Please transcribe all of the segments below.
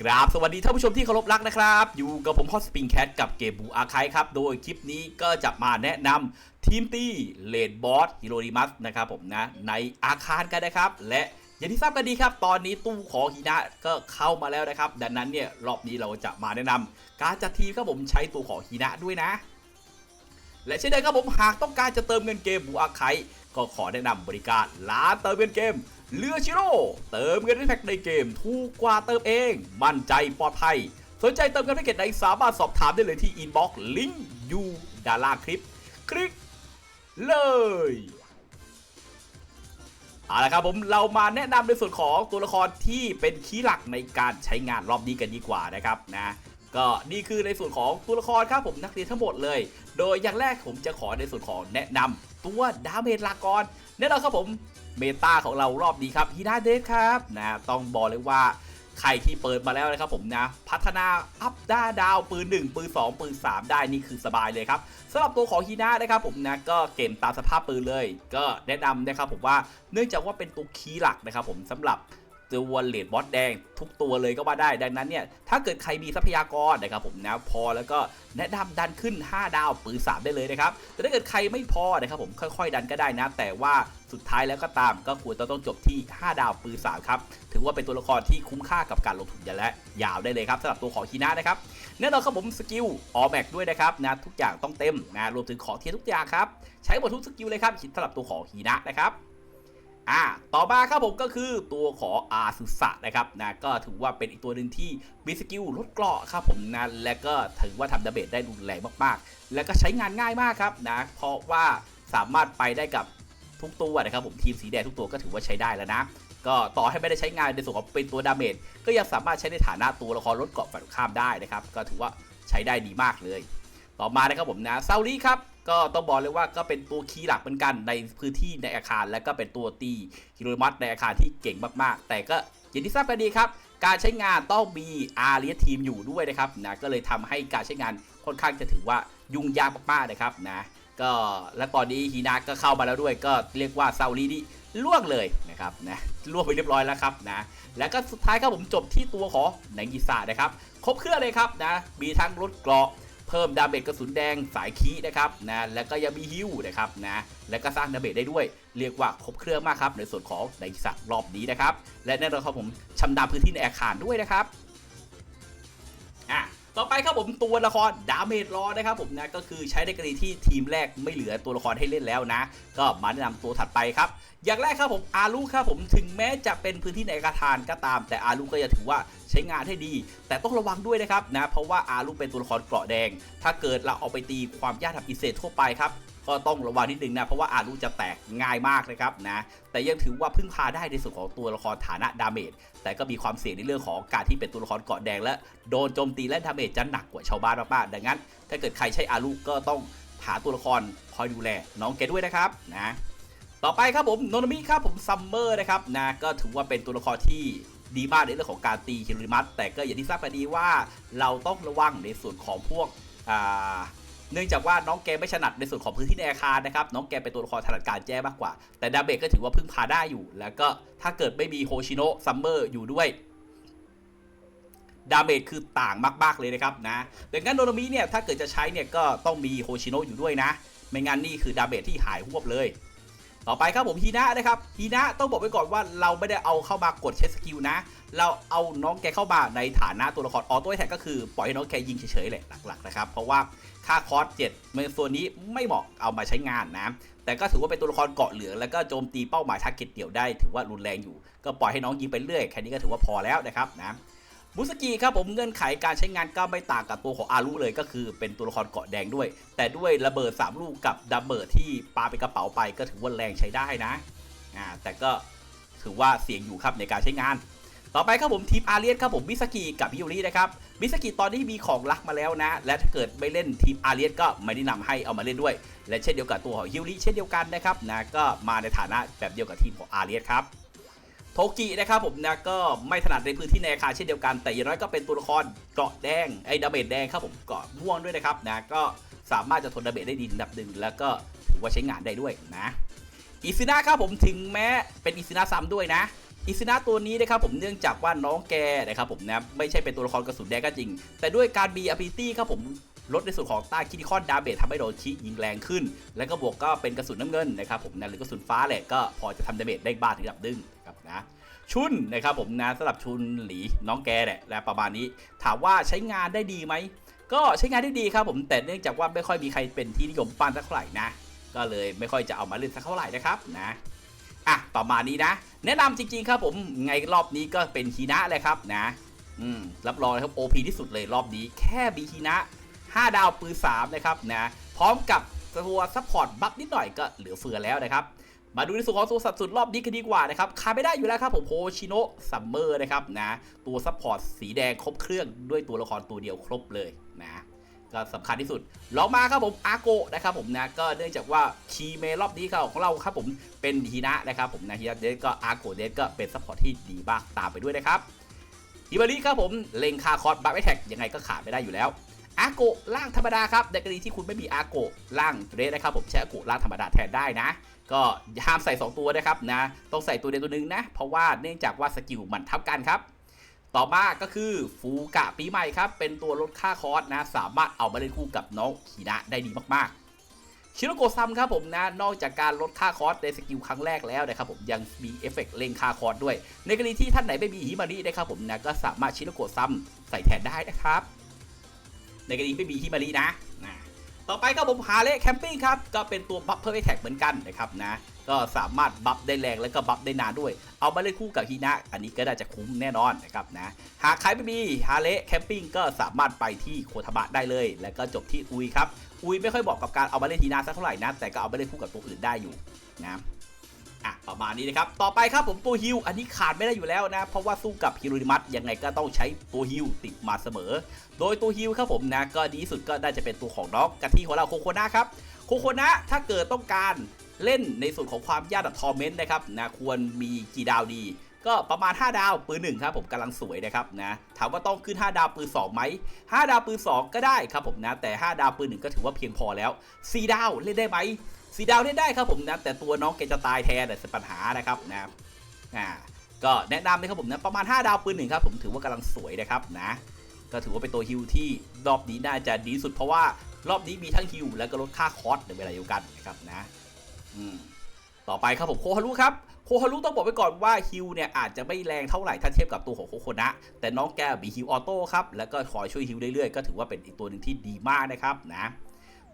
กราบสวัสดีท่านผู้ชมที่เคารพรักนะครับ อยู่กับผมฮอสปริงแคทกับเกมบูอาคายครับ โดยคลิปนี้ก็จะมาแนะนำทีมตีเลดบอสฮิโรดิมัสนะครับผมนะ ในอาคารกันนะครับ และอย่างที่ทราบกันดีครับ ตอนนี้ตู้ของฮินะก็เข้ามาแล้วนะครับ ดังนั้นเนี่ยรอบนี้เราจะมาแนะนำการจัดทีมครับผมใช้ตัวของฮินะด้วยนะ และเช่นเดิมครับผมหากต้องการจะเติมเงินเกมบูอาไคก็ขอแนะนำบริการร้านเติมเงินเกม เลือชิโร่เติมเงินในแพ็กในเกมถูกกว่าเติมเอง มั่นใจปลอดภัย สนใจเติมเงินแพ็กเกจไหนสามารถสอบถามได้เลยที่อินบ็อกซ์ลิงก์อยู่ด้านล่างคลิป คลิกเลยเอาละครับผมเรามาแนะนำในส่วนของตัวละครที่เป็นคีย์หลักในการใช้งานรอบนี้กันดีกว่านะครับนะ ก็นี่คือในส่วนของตัวละครครับผมนักเรียนทั้งหมดเลย โดยอย่างแรกผมจะขอในส่วนของแนะนำตัวดาเมจหลักก่อนแน่นอนครับผมเมตาของเรารอบนี้ครับฮีนาเดสครับนะต้องบอกเลยว่าใครที่เปิดมาแล้วนะครับผมนะ พัฒนาอัพด้าดาวปืน 1 ปืน 2 ปืน 3 ได้นี่คือสบายเลยครับสำหรับตัวของฮีนานะครับผมนะก็เกมตามสภาพปืนเลย ก็แนะนำนะครับผมว่าเนื่องจากว่าเป็นตัวคีย์หลักนะครับผมสำหรับ ตัวเลดบอสแดงทุกตัวเลยก็ว่าได้ ดังนั้นเนี่ย ถ้าเกิดใครมีทรัพยากรนะครับผมนะพอแล้วก็แนะนำดันขึ้น 5 ดาวปืน3ได้เลยนะครับ แต่ถ้าเกิดใครไม่พอนะครับผมค่อยๆ ดันก็ได้นะ แต่ว่าสุดท้ายแล้วก็ตามก็ควรจะต้องจบที่ 5 ดาวปืน3ครับ ถือว่าเป็นตัวละครที่คุ้มค่ากับการลงทุนอย่าและยาวได้เลยครับสำหรับตัวของฮีนานะครับแน่นอนครับผมสกิลออแม็กด้วยนะครับนะทุกอย่างต้องเต็มนะรวมถึงของเทียทุกอย่างครับใช้หมดทุกสกิลเลยครับสำหรับตัวของฮีนะนะครับ อ่าต่อมาครับผมก็คือตัวของอาสุสะนะครับนะก็ถือว่าเป็นอีกตัวหนึ่งที่มีสกิลลดเกราะครับผมนะและก็ถือว่าทำดาเมจได้รุนแรงมากๆ และก็ใช้งานง่ายมากครับนะเพราะว่าสามารถไปได้กับทุกตัวนะครับผมทีมสีแดงทุกตัวก็ถือว่าใช้ได้แล้วนะ ก็ต่อให้ไม่ได้ใช้งานในส่วนของเป็นตัวดาเมจก็ยังสามารถใช้ในฐานะตัวละครลดเกราะฝ่ายตรงข้ามได้นะครับก็ถือว่าใช้ได้ดีมากเลย ต่อมานะครับผมนะซาลีครับ ก็ต้องบอกเลยว่าก็เป็นตัวคีย์หลักเหมือนกันในพื้นที่ในอาคาร และก็เป็นตัวตีฮิโรมัสในอาคารที่เก่งมากๆ แต่ก็อย่างที่ทราบกันดีครับ การใช้งานต้องมีอาเรียทีมอยู่ด้วยนะครับนะก็เลยทำให้การใช้งานค่อนข้างจะถือว่ายุ่งยากมากๆนะครับนะก็และตอนนี้ฮีนาก็เข้ามาแล้วด้วย ก็เรียกว่าซาลีนี่ล่วงเลยนะครับนะล่วงไปเรียบร้อยแล้วครับนะแล้วก็สุดท้ายครับผมจบที่ตัวของไนกิซานะครับ ครบเครื่องเลยครับนะมีทั้งรถเกราะ เพิ่มดาเมจกระสุนแดงสายคีนะครับนะแล้วก็ยังมีฮิวนะครับนะแล้วก็สร้างดาเมจได้ด้วย เรียกว่าครบเครื่องมากครับในส่วนของในสัตรอบนี้นะครับ และแน่นอนครับผมชำนาญพื้นที่ในอาคารด้วยนะครับอะ ต่อไปครับผมตัวละครดาเมจรอนะครับผมนะก็คือใช้ในกรณีที่ทีมแรกไม่เหลือตัวละครให้เล่นแล้วนะ ก็มาแนะนำตัวถัดไปครับ อย่างแรกครับผมอารุครับผมถึงแม้จะเป็นพื้นที่ในอาทานก็ตาม แต่อารุก็จะถือว่าใช้งานให้ดี แต่ต้องระวังด้วยนะครับนะเพราะว่าอารุเป็นตัวละครเกราะแดง ถ้าเกิดเราเอาไปตีความยากทำพิเศษทั่วไปครับ ก็ต้องระวังนิดนึงนะเพราะว่าอารุจะแตกง่ายมากนะครับนะแต่ยังถือว่าพึ่งพาได้ในส่วนของตัวละครฐานะดาเมจแต่ก็มีความเสี่ยงในเรื่องของการที่เป็นตัวละครเกาะแดงและโดนโจมตีและดาเมจจะหนักกว่าชาวบ้านมากๆดังนั้น ถ้าเกิดใครใช้อารุก็ต้องหาตัวละครคอยดูแลน้องแกด้วยนะครับนะต่อไปครับผมโนนามิครับผมซัมเมอร์นะครับนะก็ถือว่าเป็นตัวละครที่ดีมากในเรื่องของการตีคิริมัสแต่ก็อย่างที่ทราบกันดีว่าเราต้องระวังในส่วนของพวกอ่า เนื่องจากว่าน้องแกไม่ถนัดในส่วนของพื้นที่ในอาคารนะครับน้องแกเป็นตัวละครถนัดการแจ้มากกว่า แต่ดาเมจก็ถือว่าพึ่งพาได้อยู่ แล้วก็ถ้าเกิดไม่มีโฮชิโนะซัมเมอร์อยู่ด้วยดาเมจคือต่างมาก ๆ เลยนะครับนะดังนั้นโนโนมิเนี่ยถ้าเกิดจะใช้เนี่ยก็ต้องมีโฮชิโนะอยู่ด้วยนะ ไม่งั้นนี่คือดาเมจที่หายหวบเลย ต่อไปครับผมฮีนะนะครับฮีนะต้องบอกไว้ก่อนว่าเราไม่ได้เอาเข้ามากดเช็คสกิลนะ เราเอาน้องแกเข้ามาในฐานะตัวละครออโต้แท็กก็คือปล่อยให้น้องแกยิงเฉยๆแหละหลักๆนะครับ เพราะว่า ค่าคอสเจ็ดเมื่อส่วนนี้ไม่เหมาะเอามาใช้งานนะ แต่ก็ถือว่าเป็นตัวละครเกาะเหลืองแล้วก็โจมตีเป้าหมายทาร์เก็ตเดี่ยวได้ ถือว่ารุนแรงอยู่ ก็ปล่อยให้น้องยิงไปเรื่อยแค่นี้ก็ถือว่าพอแล้วนะครับนะมุสกิครับผมเงื่อนไขการใช้งานก็ไม่ต่างกับตัวของอารุเลยก็คือเป็นตัวละครเกาะแดงด้วย แต่ด้วยระเบิด 3 ลูกกับดับเบิลที่ปาไปกระเป๋าไปก็ถือว่าแรงใช้ได้นะอ่าแต่ก็ถือว่าเสี่ยงอยู่ครับในการใช้งาน ต่อไปครับผมทีมอาเรียนครับผมมิสกิกับฮิโอรินะครับมิสกิตอนนี้มีของรักมาแล้วนะ และถ้าเกิดไม่เล่นทีมอาเรียนก็ไม่ได้นำให้เอามาเล่นด้วย และเช่นเดียวกับตัวของฮิโอริเช่นเดียวกันนะครับนะก็มาในฐานะแบบเดียวกับทีมของอาเรียนครับโทกินะครับผมนะก็ไม่ถนัดในพื้นที่ในอาคารเช่นเดียวกัน แต่อย่างน้อยก็เป็นตัวละครเกราะแดงไอ้ดาเมจแดงครับผมเกราะม่วงด้วยนะครับนะก็สามารถจะทนดาเมจได้ดีระดับหนึ่งแล้วก็ถือว่าใช้งานได้ด้วยนะอิซินะครับผมถึงแม้เป็นอิซินาซ้ำด้วยนะ อิซินะตัวนี้นะครับผมเนื่องจากว่าน้องแกนะครับผมนะไม่ใช่เป็นตัวละครกระสุนแดงก็จริง แต่ด้วยการมี ability ครับผมลดในส่วนของต้าคิติคอนดาเบททำให้โดนคิยิงแรงขึ้น แล้วก็บวกก็เป็นกระสุนน้ำเงินนะครับผมนะหรือกระสุนฟ้าแหละก็พอจะทำดาเมจได้บ้างถึงระดับดึงนะครับนะชุนนะครับผมนะสำหรับชุนหลีน้องแกแหละและประมาณนี้ ถามว่าใช้งานได้ดีไหมก็ใช้งานได้ดีครับผมแต่เนื่องจากว่าไม่ค่อยมีใครเป็นที่นิยมปั้นสักเท่าไหร่นะก็เลยไม่ค่อยจะเอามาเล่นสักเท่าไหร่นะครับนะ อะประมาณนี้นะ แนะนำจริงๆครับผมไงรอบนี้ก็เป็นฮีนะเลยครับนะอืมรับรองเลยครับ OP ที่สุดเลยรอบนี้แค่บีฮีนะ 5 ดาวปืน3นะครับนะพร้อมกับตัวซัพพอร์ตบัฟนิดหน่อยก็เหลือเฟือแล้วนะครับมาดูในส่วนของตัวสัดส่วนรอบนี้กันดีกว่านะครับขาดไม่ได้อยู่แล้วครับผมโฮชิโนะซัมเมอร์นะครับนะตัวซัพพอร์ตสีแดงครบเครื่องด้วยตัวละครตัวเดียวครบเลยนะ ก็สำคัญที่สุดลองมาครับผมอาโกนะครับผมนะก็เนื่องจากว่าคีเมรอบนี้ครับของเราครับผมเป็นฮีนะนะครับผมนะฮีนะเดสก็อาโกเดสก็เป็นซัพพอร์ตที่ดีมากตามไปด้วยนะครับฮิบาริครับผมเลงคาคอร์ดบัฟแท็กยังไงก็ขาดไม่ได้อยู่แล้วอาโกล่างธรรมดาครับในกรณีที่คุณไม่มีอาโกล่างเดสนะครับผมใช้อาโกล่างธรรมดาแทนได้นะ ก็ห้ามใส่ 2 ตัวนะครับนะต้องใส่ตัวเดียวตัวหนึงนะเพราะว่าเนื่องจากว่าสกิลมันทับกันครับ ต่อมาก็คือฟูกะปีใหม่ครับ เป็นตัวลดค่าคอร์สนะ สามารถเอามาเล่นคู่กับน้องขีนะได้ดีมากๆ ชิโรโกะซัมครับผมนะ นอกจากการลดค่าคอร์สในสกิลครั้งแรกแล้วนะครับผมยังมีเอฟเฟกต์เล่งค่าคอร์สด้วย ในกรณีที่ท่านไหนไม่มีฮิมารินะครับผมนะก็สามารถชิโรโกะซัมใส่แทนได้นะครับ ในกรณีไม่มีฮิมารินะนะต่อไปก็ผมฮาเล่แคมปิ้งครับ ก็เป็นตัวบัฟเพิ่มแท็กเหมือนกันนะครับนะ ก็สามารถบัฟได้แรงแล้วก็บัฟได้นานด้วย เอามาเล่นคู่กับฮีนะ อันนี้ก็น่าจะคุ้มแน่นอนนะครับนะหากใครไม่มีฮาเละแคมปิ้งก็สามารถไปที่โคทบะได้เลย แล้วก็จบที่อุยครับอุยไม่ค่อยบอกกับการเอามาเล่นฮีนะสักเท่าไหร่นะแต่ก็เอามาเล่นคู่กับตัวอื่นได้อยู่นะอะประมาณนี้นะครับ ต่อไปครับผมตัวฮิวอันนี้ขาดไม่ได้อยู่แล้วนะ เพราะว่าสู้กับฮิโรนิมัสยังไงก็ต้องใช้ตัวฮิวติดมาเสมอ โดยตัวฮิวครับผมนะ ก็ดีสุดก็น่าจะเป็นตัวของน้องกะทิของเราโคโคนะครับ โคโคนะถ้าเกิดต้องการ เล่นในส่วนของความยากแบบทอร์เมนต์นะครับนะควรมีกี่ดาวดี ก็ประมาณ 5 ดาวปืนหนึ่งครับผมกำลังสวยนะครับนะถามว่าต้องขึ้น 5 ดาวปืน2ไหม5 ดาวปืน 2 ก็ได้ครับผมนะแต่ 5 ดาวปืนหนึ่งก็ถือว่าเพียงพอแล้ว4ดาวเล่นได้ไหม4ดาวเล่นได้ครับผมนะแต่ตัวน้องแกจะตายแทนแต่เป็นปัญหานะครับนะอ่าก็แนะนำเลยครับผมนะประมาณ 5 ดาวปืนหนึ่งครับผมถือว่ากำลังสวยนะครับนะก็ถือว่าเป็นตัวฮิวที่รอบนี้น่าจะดีสุดเพราะว่ารอบนี้มีทั้งฮิวแล้วก็ลดค่าคอสในเวลาเดียวกันนะครับนะ ต่อไปครับผมโคฮารุครับโคฮารุต้องบอกไว้ก่อนว่าฮิวเนี่ยอาจจะไม่แรงเท่าไหร่ถ้าเทียบกับตัวของโคโคนะ แต่น้องแกมีฮิวออโต้ครับ แล้วก็คอยช่วยฮิวเรื่อยๆ ก็ถือว่าเป็นอีกตัวหนึ่งที่ดีมากนะครับนะ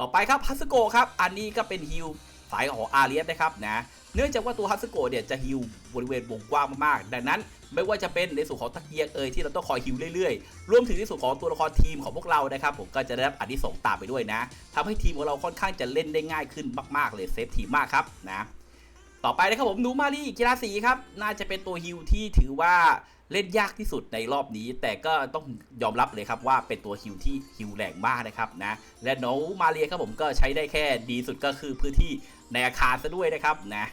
ต่อไปครับฮัสโกครับ อันนี้ก็เป็นฮิวสายของอาเรียสนะครับนะ เนื่องจากว่าตัวฮัสโกเนี่ยจะฮิวบริเวณวงกว้างมากๆ ดังนั้น ไม่ว่าจะเป็นในส่วนของตะเกียงเอ่ยที่เราต้องคอยฮิวเรื่อยๆ รวมถึงในส่วนของตัวละครทีมของพวกเรานะครับผมก็จะได้รับอันที่สงส์ตามไปด้วยนะทำให้ทีมของเราค่อนข้างจะเล่นได้ง่ายขึ้นมากๆเลยเซฟทีมมากครับนะต่อไปนะครับผมนูมารีกีฬาสีครับน่าจะเป็นตัวฮิวที่ถือว่าเล่นยากที่สุดในรอบนี้ แต่ก็ต้องยอมรับเลยครับว่าเป็นตัวฮิวที่ฮิวแรงมากนะครับนะและโนมาเรียครับผมก็ใช้ได้แค่ดีสุดก็คือพื้นที่ในอาคารซะด้วยนะครับนะ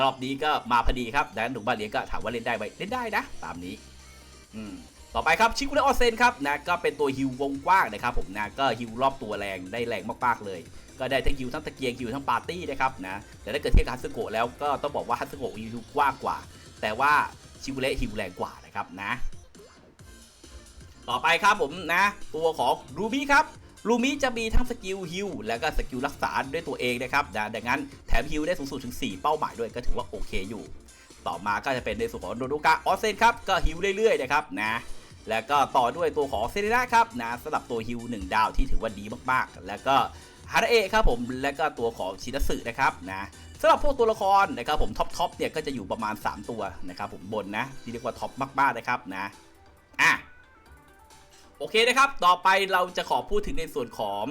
รอบนี้ก็มาพอดีครับดังนั้นหนุ่มบ้านเลี้ยงก็ถามว่าเล่นได้ไหมเล่นได้นะ ตามนี้ อืมต่อไปครับชิคุเรออเซนครับนะก็เป็นตัวฮิววงกว้างนะครับผมนะก็ฮิวรอบตัวแรงได้แรงมากๆเลย ก็ได้ทั้งฮิวทั้งตะเกียงฮิวทั้งปาร์ตี้นะครับนะแต่ถ้าเกิดเทียบกับฮัตสึโกะแล้วก็ต้องบอกว่าฮัตสึโกะฮิวกว้างกว่า แต่ว่าชิคุเระฮิวแรงกว่านะครับนะ ต่อไปครับผมนะ ตัวของรูบี้ครับ ลูมิจะมีทั้งสกิลฮิลแล้วก็สกิลรักษาด้วยตัวเองนะครับนะดังนั้นแถมฮิลได้สูงสุดถึง 4 เป้าหมายด้วยก็ถือว่าโอเคอยู่ ต่อมาก็จะเป็นในส่วนของโดโดกะออเซนครับก็ฮิลเรื่อยๆนะครับนะแล้วก็ต่อด้วยตัวของเซเรนาครับนะสำหรับตัวฮิล1ดาวที่ถือว่าดีมากๆ แล้วก็ฮาร์เอะครับผมแล้วก็ตัวของชินัสึนะครับนะสำหรับพวกตัวละครนะครับผมท็อปท็อปเนี่ยก็จะอยู่ประมาณ 3 ตัวนะครับผมบนนะที่เรียกว่าท็อปมากๆนะครับนะอะ โอเคนะครับ ต่อไปเราจะขอพูดถึงในส่วนของ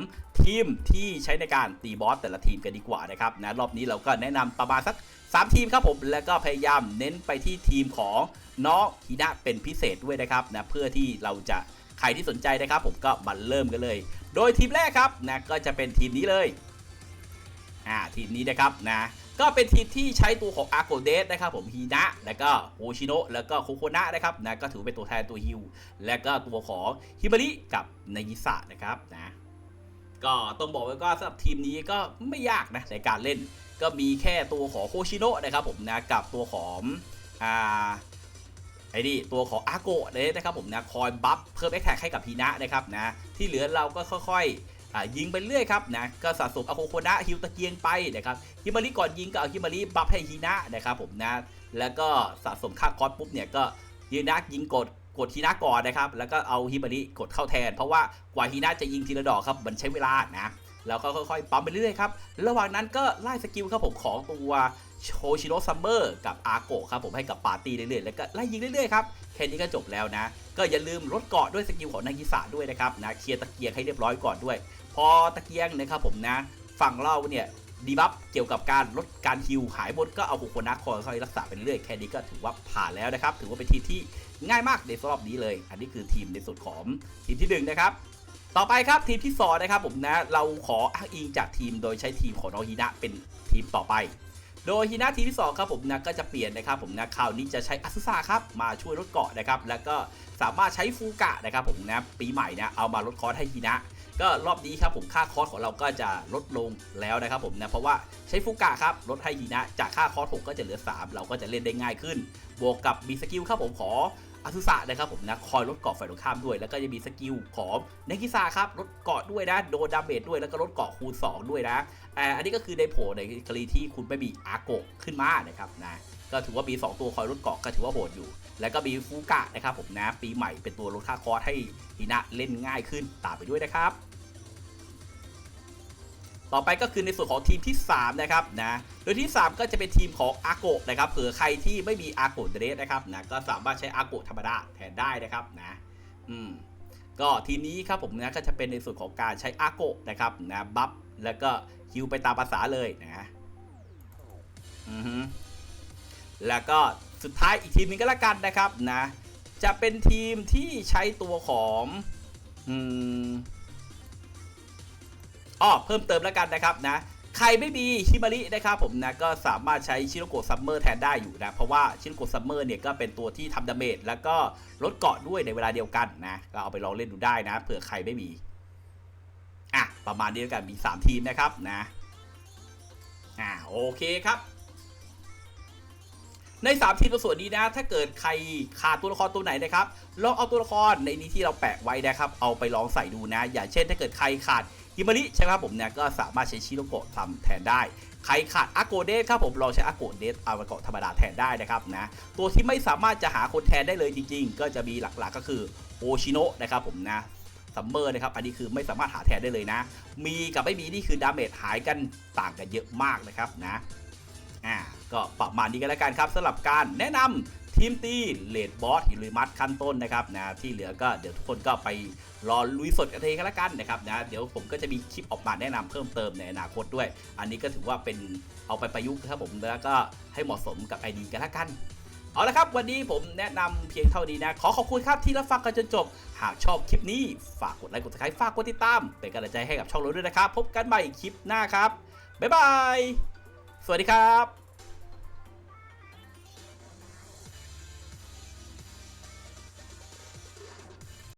ทีมที่ใช้ในการตีบอสแต่ละทีมกันดีกว่านะครับนะรอบนี้เราก็แนะนำประมาณสัก 3 ทีมครับผม แล้วก็พยายามเน้นไปที่ทีมของน้องฮินะเป็นพิเศษด้วยนะครับนะเพื่อที่เราจะใครที่สนใจนะครับ ผมก็มาเริ่มกันเลย โดยทีมแรกครับนะก็จะเป็นทีมนี้เลยอ่าทีมนี้นะครับนะ ก็เป็นทีมที่ใช้ตัวของอาร์โกเดสนะครับผมฮีนะ แล้วก็โอชิโนะแล้วก็โคโคนะนะครับนะก็ถือเป็นตัวแทนตัวฮิวและก็ตัวของฮิบาริกับนายิสะนะครับนะก็ต้องบอกไว้ก็สำหรับทีมนี้ก็ไม่ยากนะในการเล่น ก็มีแค่ตัวของโคชิโนะนะครับผมนะกับตัวของอ่าไอ้นี่ตัวของอาโกะเลยนะครับผมนะคอยบัฟเพิ่มแอคแท็กให้กับฮีนะนะครับนะที่เหลือเราก็ค่อยๆ ยิงไปเรื่อยครับนะก็สะสมอาโคโคนะฮิวตะเกียงไปนะครับฮิมาริก่อนยิงก็เอาฮิมาริบัฟให้ฮีนะนะครับผมนะแล้วก็สะสมค่าคอสปุ๊บเนี่ยก็ฮีนะยิงกดกดฮีนะก่อนนะครับ แล้วก็เอาฮิมาริกดเข้าแทน เพราะว่ากว่าฮีนะจะยิงทีละดอกครับมันใช้เวลานะแล้วก็ค่อยๆปั๊มไปเรื่อยครับ ระหว่างนั้นก็ไล่สกิลครับผมของตัวโชชิโร่ซัมเมอร์กับอาโกะครับผมให้กับปาร์ตี้เรื่อยๆ แล้วก็ไล่ยิงเรื่อยๆครับ แค่นี้ก็จบแล้วนะ ก็อย่าลืมลดเกาะด้วยสกิลของนากิสะด้วยนะครับนะเคลียร์ตะเกียงให้เรียบร้อยก่อนด้วย พอตะเกียงนะครับผมนะ ฝั่งเราเนี่ยดีบัฟเกี่ยวกับการลดการฮิวหายหมดก็เอาโคโคนะคอยค่อยรักษาไปเรื่อยแค่นี้ก็ถือว่าผ่านแล้วนะครับ ถือว่าเป็นทีมที่ง่ายมากในรอบนี้เลย อันนี้คือทีมในส่วนของทีมที่หนึ่งนะครับต่อไปครับทีมที่สองนะครับผมนะเราขออ้างอิงจากทีมโดยใช้ทีมของน้องฮีนะเป็นทีมต่อไป โดยฮีนาทีมที่2ครับผมนะก็จะเปลี่ยนนะครับผมนะคราวนี้จะใช้อัสซาครับมาช่วยลดเกาะนะครับแล้วก็สามารถใช้ฟูกะนะครับผมนะปีใหม่นะเอามาลดคอร์สให้ฮีนะ ก็รอบนี้ครับผมค่าคอร์สของเราก็จะลดลงแล้วนะครับผมนะเพราะว่าใช้ฟูกะครับลดให้ฮีนะจากค่าคอร์ส6ก็จะเหลือ 3 เราก็จะเล่นได้ง่ายขึ้น บวกกับมีสกิลครับผมขออาซุสะนะครับผมนะคอยลดเกาะฝ่ายตรงข้ามด้วย แล้วก็จะมีสกิลของเนกิซาครับลดเกาะด้วยนะโดนดาเมจด้วยแล้วก็ลดเกาะคูณ 2 ด้วยนะอ่าอันนี้ก็คือในโผล่ในกรณีที่คุณไม่มีอาโกะขึ้นมานะครับนะ ก็ถือว่ามี 2 ตัวคอยลดเกาะก็ถือว่าโหดอยู่ แล้วก็มีฟูกะนะครับผมนะปีใหม่เป็นตัวลดค่าคอร์สให้ฮีนะเล่นง่ายขึ้นตามไปด้วยนะครับ ต่อไปก็คือในส่วนของทีมที่ 3 นะครับนะโดยที่ 3 ก็จะเป็นทีมของอาโกะนะครับเผื่อใครที่ไม่มีอาโกะเดรสนะครับนะก็สามารถใช้อาโกะธรรมดาแทนได้นะครับนะอืมก็ทีนี้ครับผมนะก็จะเป็นในส่วนของการใช้อาโกะนะครับนะบัฟแล้วก็ฮิวไปตามภาษาเลยนะอือฮึ แล้วก็สุดท้ายอีกทีมหนึงก็แล้วกันนะครับนะ จะเป็นทีมที่ใช้ตัวของอืมอ้อเพิ่มเติมแล้วกันนะครับนะ ใครไม่มีชิมารินะครับผมนะก็สามารถใช้ชิโรโกะซัมเมอร์แทนได้อยู่นะ เพราะว่าชิโรโกะซัมเมอร์เนี่ยก็เป็นตัวที่ทำดาเมจแล้วก็ลดเกาะด้วยในเวลาเดียวกันนะ ก็เอาไปลองเล่นดูได้นะเผื่อใครไม่มี อะ ประมาณนี้แล้วกันมี 3 ทีมนะครับนะ อ่าโอเคครับ ใน3ทีมตัวส่วนนี้นะ ถ้าเกิดใครขาดตัวละครตัวไหนนะครับ ลองเอาตัวละครในนี้ที่เราแปะไว้นะครับ เอาไปลองใส่ดูนะ อย่างเช่น ถ้าเกิดใครขาดฮิมาริใช่ไหมครับผมเนี่ยก็สามารถใช้ชิโรโกะทำแทนได้ ใครขาดอาโกเดสครับผมลองใช้อาโกเดสเอาไปเกาะธรรมดาแทนได้นะครับนะ ตัวที่ไม่สามารถจะหาคนแทนได้เลยจริง ๆ ก็จะมีหลักๆก็คือโอชิโนะนะครับผมนะซัมเมอร์นะครับ อันนี้คือไม่สามารถหาแทนได้เลยนะ มีกับไม่มีนี่คือดาเมจหายกันต่างกันเยอะมากนะครับนะ อ่า ก็ประมาณนี้กันแล้วกันครับสำหรับการแนะนำทีมตีเลดบอสหิริมัดขั้นต้นนะครับนะที่เหลือก็เดี๋ยวทุกคนก็ไปรอลุยสดกันเองกันแล้วกันนะครับนะเดี๋ยวผมก็จะมีคลิปออกมาแนะนำเพิ่มเติมในอนาคตด้วย อันนี้ก็ถือว่าเป็นเอาไปประยุกต์ครับผมแล้วก็ให้เหมาะสมกับไอดีกันแล้วกันเอาละครับ วันนี้ผมแนะนำเพียงเท่านี้นะ ขอขอบคุณครับที่รับฟังกันจนจบ หากชอบคลิปนี้ฝากกดไลค์กดติดตามฝากกดติดตาม เป็นกำลังใจให้กับช่องเราด้วยนะครับ พบกันใหม่คลิปหน้าครับบ๊ายบายสวัสดีครับ